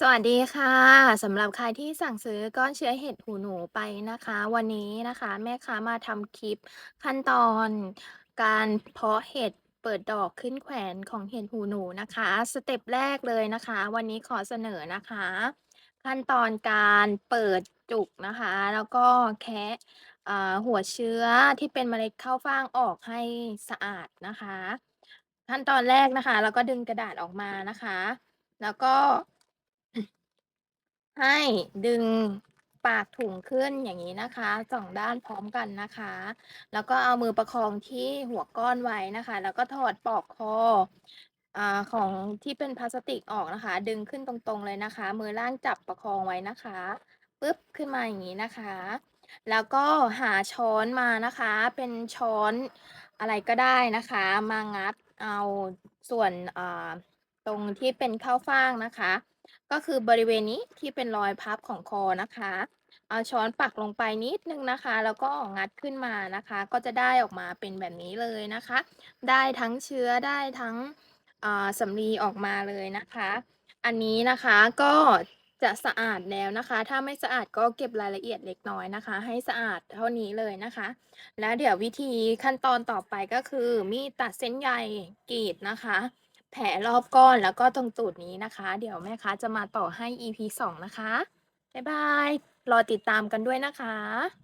สวัสดีค่ะ สำหรับใครที่สั่งซื้อก้อนเชื้อเห็ดหูหนูไปนะคะ วันนี้นะคะ แม่ค้ามาทำคลิปขั้นตอนการเพาะเห็ดเปิดดอกขึ้นแขวนของเห็ดหูหนูนะคะ สเต็ปแรกเลยนะคะ วันนี้ขอเสนอนะคะ ขั้นตอนการเปิดจุกนะคะ แล้วก็แคะอ่หัวเชื้อที่เป็นเมล็ดข้าวฟ่างออกให้สะอาดนะคะ ขั้นตอนแรกนะคะเราก็ดึงกระดาษออกมานะคะ แล้วก็ ให้ดึงปากถุงขึ้นอย่างนี้นะคะสองด้านพร้อมกันนะคะ แล้วก็เอามือประคองที่หัวก้อนไว้นะคะ แล้วก็ถอดปลอกคออาของที่เป็นพลาสติกออกนะคะ ดึงขึ้นตรงๆเลยนะคะ มือล่างจับประคองไว้นะคะปึ๊บขึ้นมาอย่างนี้นะคะ แล้วก็หาช้อนมานะคะ เป็นช้อนอะไรก็ได้นะคะ มางัดเอาส่วนอ่าตรงที่เป็นข้าวฟ่างนะคะ ก็คือบริเวณนี้ที่เป็นรอยพับของคอนะคะ เอาช้อนปักลงไปนิดนึงนะคะ แล้วก็งัดขึ้นมานะคะ ก็จะได้ออกมาเป็นแบบนี้เลยนะคะ ได้ทั้งเชื้อได้ทั้งสำลีออกมาเลยนะคะ อันนี้นะคะก็จะสะอาดแล้วนะคะ ถ้าไม่สะอาดก็เก็บรายละเอียดเล็กน้อยนะคะ ให้สะอาดเท่านี้เลยนะคะ แล้วเดี๋ยววิธีขั้นตอนต่อไปก็คือ มีดตัดเส้นใยกรีดนะคะ แผลรอบก้อนแล้วก็ตรงตูดนี้นะคะ เดี๋ยวแม่ค้าจะมาต่อให้ EP 2 นะคะ บ๊ายบาย รอติดตามกันด้วยนะคะ